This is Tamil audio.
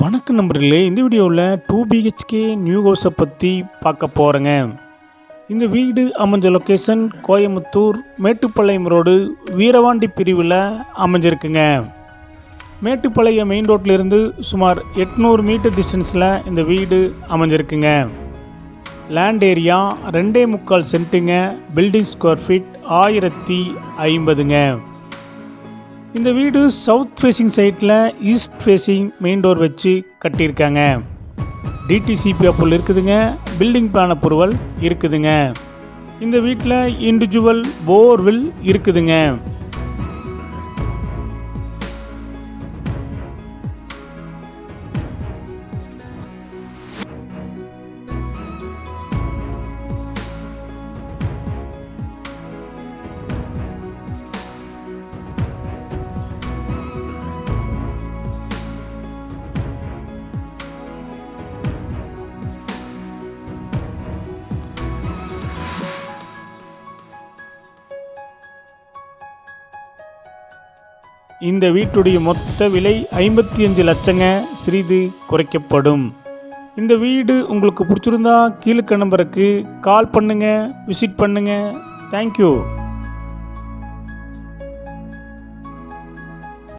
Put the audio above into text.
வணக்கம் நண்பர்களே இந்த வீடியோவில் டூ பிஹெச்கே நியூ ஹவுஸை பற்றி பார்க்க போகிறேங்க இந்த வீடு அமைஞ்ச லொக்கேஷன் கோயம்புத்தூர் மேட்டுப்பாளையம் ரோடு வீரவாண்டி பிரிவில் அமைஞ்சிருக்குங்க. மேட்டுப்பாளையம் மெயின் ரோட்லேருந்து சுமார் எட்நூறு மீட்டர் டிஸ்டன்ஸில் இந்த வீடு அமைஞ்சிருக்குங்க. லேண்ட் ஏரியா ரெண்டே முக்கால் சென்ட்டுங்க பில்டிங் ஸ்கொயர் ஃபீட் ஆயிரத்தி ஐம்பதுங்க. இந்த வீடு சவுத் ஃபேஸிங் சைட்டில் ஈஸ்ட் ஃபேஸிங் மெயின் டோர் வச்சு கட்டியிருக்காங்க. டிடிசிபி அப்புள் இருக்குதுங்க. பில்டிங் பிளான் அப்ரூவல் இருக்குதுங்க. இந்த வீட்டில் இண்டிவிஜுவல் போர்வில் இருக்குதுங்க. இந்த வீட்டுடைய மொத்த விலை ஐம்பத்தி அஞ்சு லட்சங்க. சிறிது குறைக்கப்படும். இந்த வீடு உங்களுக்கு பிடிச்சிருந்தா கீழுக்க நம்பருக்கு கால் பண்ணுங்கள் விசிட் பண்ணுங்கள் தேங்க்யூ